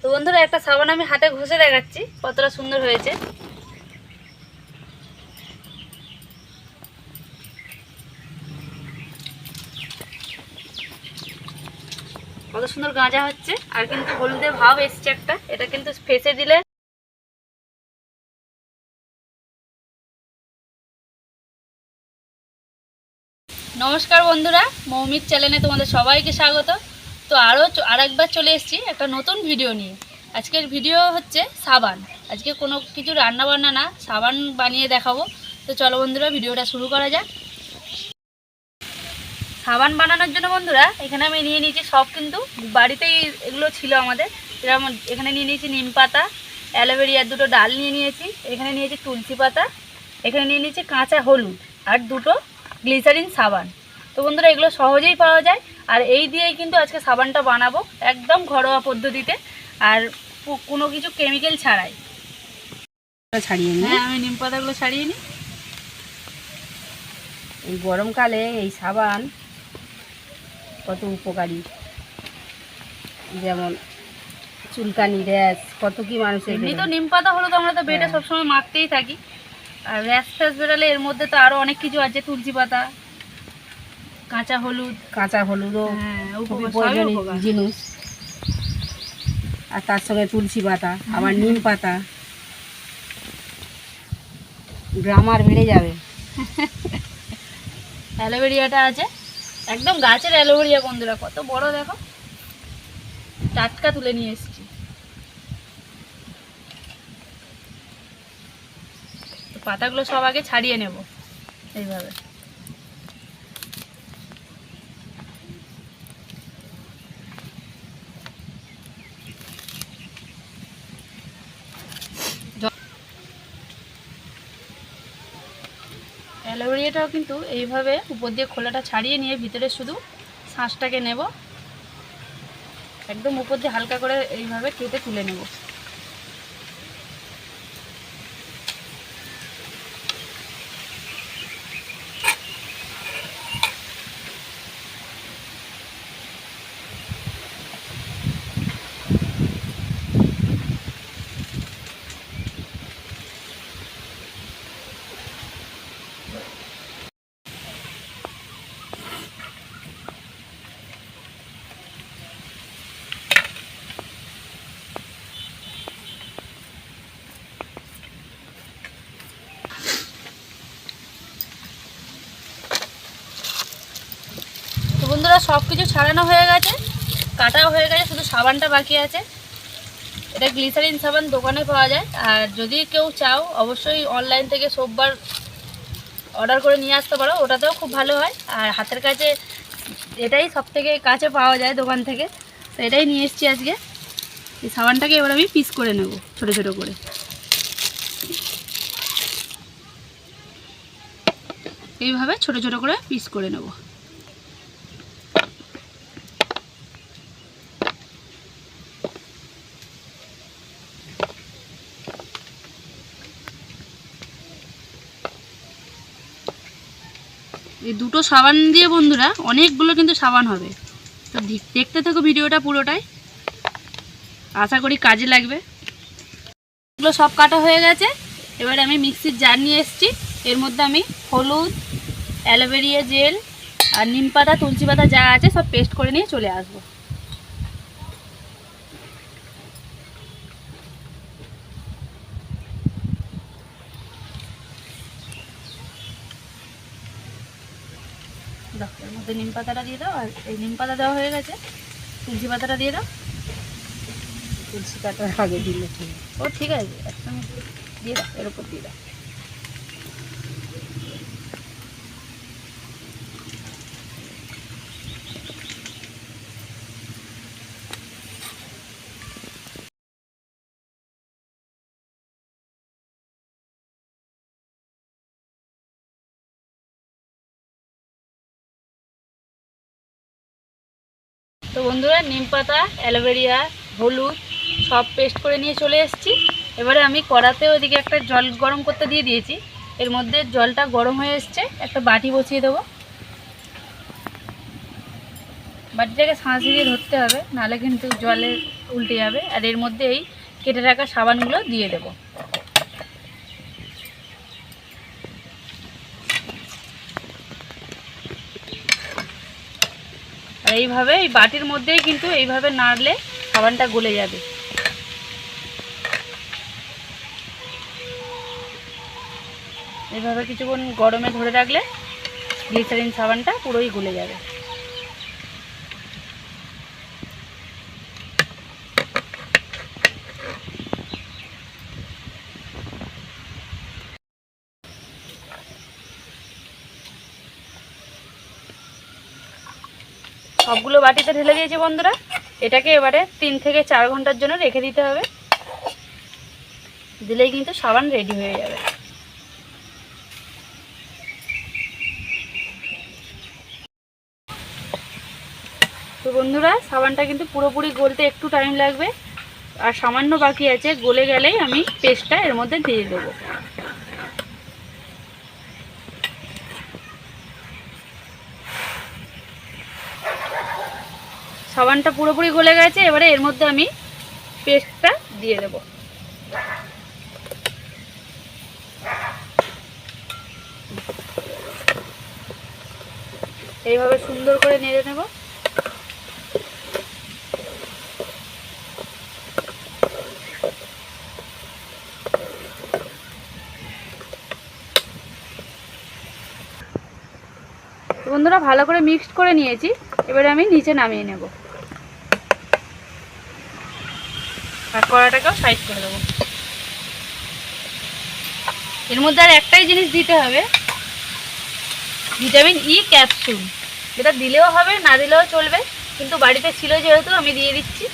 তো বন্ধুরা, একটা সাবান আমি হাতে ঘষে দেখাচ্ছি, কতটা সুন্দর হয়েছে। কত সুন্দর গাঁজা হচ্ছে, আর কিন্তু হলুদে ভাব এসছে একটা, এটা কিন্তু ফেসে দিলে নমস্কার বন্ধুরা, মৌমির চ্যানেলে তোমাদের সবাইকে স্বাগত। তো আরও আরেকবার চলে এসেছি একটা নতুন ভিডিও নিয়ে। আজকের ভিডিও হচ্ছে সাবান। আজকে কোনো কিছু রান্না বান্না না, সাবান বানিয়ে দেখাবো। তো চলো বন্ধুরা ভিডিওটা শুরু করা যাক। সাবান বানানোর জন্য বন্ধুরা, এখানে আমি নিয়ে নিয়েছি সব কিন্তু। বাড়িতেই এগুলো ছিল আমাদের। যেমন এখানে নিয়ে নিয়েছি নিম পাতা অ্যালোভেরিয়ার দুটো ডাল নিয়ে নিয়েছি। এখানে নিয়েছি তুলসী পাতা, এখানে নিয়ে নিয়েছি কাঁচা হলুদ আর দুটো গ্লিসারিন সাবান। তো বন্ধুরা, এগুলো সহজেই পাওয়া যায়। আর এই দিয়েই কিন্তু আজকে সাবানটা বানাবো একদম ঘরোয়া পদ্ধতিতে। আর কোনো কিছু কেমিক্যাল ছাড়াই। ছাড়িয়ে নিয়ে হ্যাঁ আমি নিম পাতাগুলো ছাড়িয়ে নিই। এই গরমকালে এই সাবান কত উপকারী। যেমন চুলকানি র্যাশ কত কি মানুষের এমনি তো নিম পাতা হলো তো আমরা তো বেটে হ্যাঁ। সবসময় মাখতেই থাকি। আর র্যাস ফ্যাস বেরালে এর মধ্যে তো আরও অনেক কিছু আছে তুলসী পাতা কাঁচা হলুদ। কাঁচা হলুদও হ্যাঁ খুবই প্রয়োজনীয় জিনিস। আর তার সঙ্গে তুলসী পাতা আবার নিম পাতা। গ্রামার বেড়ে যাবে। অ্যালোভেরিয়াটা আছে। একদম গাছের অ্যালোভেরিয়া বন্ধুরা কত বড় দেখো। টাটকা তুলে নিয়ে এসেছি। তো পাতাগুলো সব আগে ছাড়িয়ে নেব এইভাবে। অ্যালোভেরিয়াটাও কিন্তু এইভাবে উপর দিয়ে খোলাটা ছাড়িয়ে নিয়ে ভিতরে শুধু শাঁসটাকে নেব। একদম উপর দিয়ে হালকা করে এইভাবে কেটে তুলে নেব। সব কিছু ছাড়ানো হয়ে গেছে, কাটাও হয়ে গেছে, শুধু সাবানটা বাকি আছে। এটা গ্লিসারিন সাবান দোকানে পাওয়া যায়, আর যদি কেউ চাও, অবশ্যই অনলাইন থেকে সোববার অর্ডার করে নিয়ে আসতে পারো, ওটাতেও খুব ভালো হয়। আর হাতের কাছে এটাই সব থেকে কাছে পাওয়া যায় দোকান থেকে, তো এটাই নিয়ে এসেছি আজকে। এই সাবানটাকে এবার আমি পিস করে নেব, ছোট ছোট করে। এইভাবে ছোট ছোট করে পিস করে নেব। এই দুটো সাবান দিয়ে বন্ধুরা অনেকগুলো কিন্তু সাবান হবে। তো দেখতে থাকো ভিডিওটা পুরোটাই। আশা করি কাজে লাগবে। এগুলো সব কাটা হয়ে গেছে। এবার আমি মিক্সির জার নিয়ে এসেছি। এর মধ্যে আমি হলুদ, অ্যালোভেরিয়া জেল আর নিম পাতা, তুলসী পাতা যা আছে সব পেস্ট করে নিয়ে চলে আসব দাও এর মধ্যে নিম পাতাটা দিয়ে দাও আর এই নিম পাতা দেওয়া হয়ে গেছে। তুলসি পাতাটা দিয়ে দাও। তুলসি পাতা আগে দিলে। ও ঠিক আছে একদম দিয়ে দাও এর উপর দিয়ে দাও। তো বন্ধুরা, নিম পাতা অ্যালোভেরিয়া হলুদ সব পেস্ট করে নিয়ে চলে এসেছি। এবারে আমি কড়াতে ওইদিকে একটা জল গরম করতে দিয়ে দিয়েছি। এর মধ্যে জলটা গরম হয়ে এসছে, একটা বাটি বসিয়ে দেবো। বাটিটাকে সাঁঝি দিয়ে ধরতে হবে, নাহলে কিন্তু জলে উল্টে যাবে। আর এর মধ্যে এই কেটে রাখা সাবানগুলো দিয়ে দেব। এইভাবে এই বাটির মধ্যেই কিন্তু এইভাবে নাড়লে সাবানটা গলে যাবে। এইভাবে কিছুক্ষণ গরমে ধরে রাখলে গ্লিসারিন সাবানটা পুরোই গলে যাবে। সবগুলো বাটিতে ঢেলে দিয়েছি বন্ধুরা। এটাকে এবারে তিন থেকে চার ঘণ্টার জন্য রেখে দিতে হবে। দিলেই কিন্তু সাবান রেডি হয়ে যাবে। তো বন্ধুরা, সাবানটা কিন্তু পুরোপুরি গলতে একটু টাইম লাগবে। আর সামান্য বাকি আছে, গলে গেলেই আমি পেস্টটা এর মধ্যে দিয়ে দেবো। সাবানটা পুরোপুরি গলে গেছে, এবারে এর মধ্যে আমি পেস্টটা দিয়ে দেব। এইভাবে সুন্দর করে নেড়ে নেব। বন্ধুরা, ভালো করে মিক্সড করে নিয়েছি। এবারে আমি নিচে নামিয়ে নেব। আর কড়াটাকেও সাইড করে দেবো। এর মধ্যে আর একটাই জিনিস দিতে হবে ভিটামিন ই ক্যাপসুল যেটা দিলেও হবে, না দিলেও চলবে, কিন্তু বাড়িতে ছিল যেহেতু, আমি দিয়ে দিচ্ছি।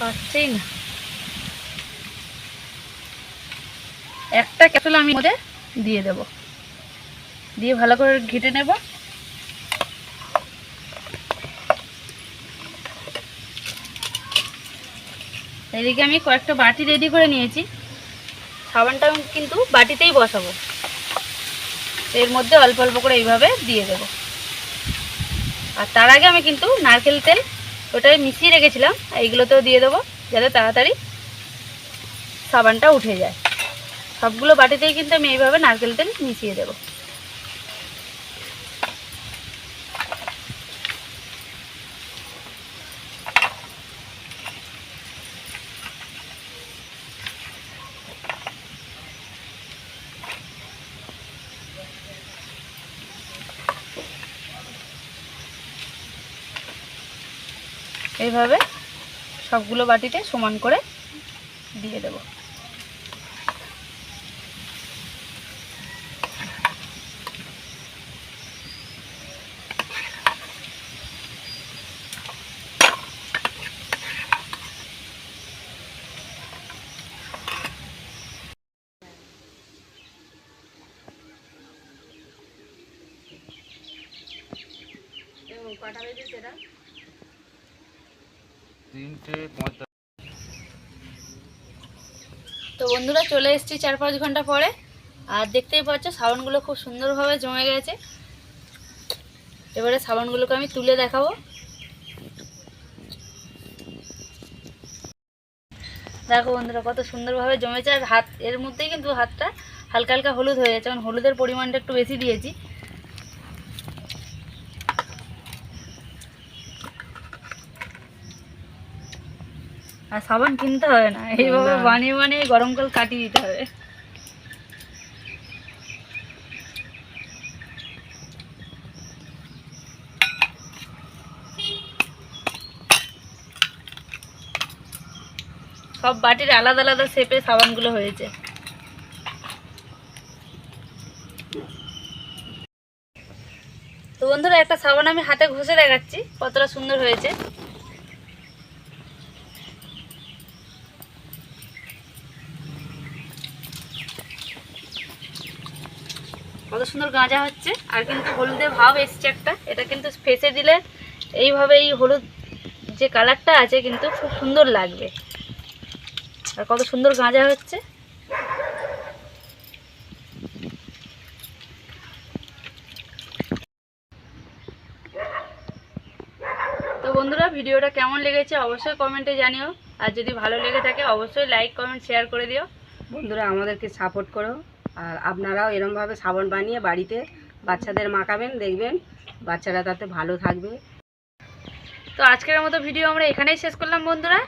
পাচ্ছেই না। একটা ক্যাপসুল আমি মধ্যে দিয়ে দেব। দিয়ে ভালো করে ঘেটে নেব। এদিকে আমি কয়েকটা বাটি রেডি করে নিয়েছি। সাবানটা আমি কিন্তু বাটিতেই বসাবো। এর মধ্যে অল্প অল্প করে এইভাবে দিয়ে দেব। আর তার আগে আমি কিন্তু নারকেল তেল ওটাই মিশিয়ে রেখেছিলাম, এইগুলোতেও দিয়ে দেবো, যাতে তাড়াতাড়ি সাবানটা উঠে যায়। সবগুলো বাটিতেই কিন্তু আমি এইভাবে নারকেল তেল মিশিয়ে দেবো। এইভাবে সবগুলো বাটিতে সমান করে দিয়ে দেব। কটা তিনটে তো বন্ধুরা চলে এসেছি চার পাঁচ ঘণ্টা পরে। আর দেখতেই পাচ্ছ সাবানগুলো খুব সুন্দরভাবে জমে গেছে। এবারে সাবানগুলোকে আমি তুলে দেখাবো। দেখো বন্ধুরা কত সুন্দরভাবে জমেছে আর হাত এর মধ্যেই কিন্তু হাতটা হালকা হালকা হলুদ হয়ে গেছে। কারণ হলুদের পরিমাণটা একটু বেশি দিয়েছি। আর সাবান কিনতে হবে না। এইভাবে বানিয়ে বানিয়ে গরমকাল কাটিয়ে দিতে হবে। সব বাটির আলাদা আলাদা শেপে সাবানগুলো হয়েছে। তো বন্ধুরা একটা সাবান আমি হাতে ঘষে দেখাচ্ছি কতটা সুন্দর হয়েছে। কত সুন্দর গাঁজা হচ্ছে। আর কিন্তু হলুদে ভাব এসছে একটা। এটা কিন্তু ফেসে দিলে এইভাবে এই হলুদ যে কালারটা আছে কিন্তু খুব সুন্দর লাগবে। আর কত সুন্দর গাঁজা হচ্ছে। তো বন্ধুরা, ভিডিওটা কেমন লেগেছে অবশ্যই কমেন্টে জানিও। আর যদি ভালো লেগে থাকে, অবশ্যই লাইক কমেন্ট শেয়ার করে দিও। বন্ধুরা, আমাদেরকে সাপোর্ট করো। আর আপনারাও এরমভাবে সাবান বানিয়ে বাড়িতে বাচ্চাদের মাখাবেন, দেখবেন বাচ্চারা তাতে ভালো থাকবে। তো আজকের মতো ভিডিও আমরা এখানেই শেষ করলাম বন্ধুরা।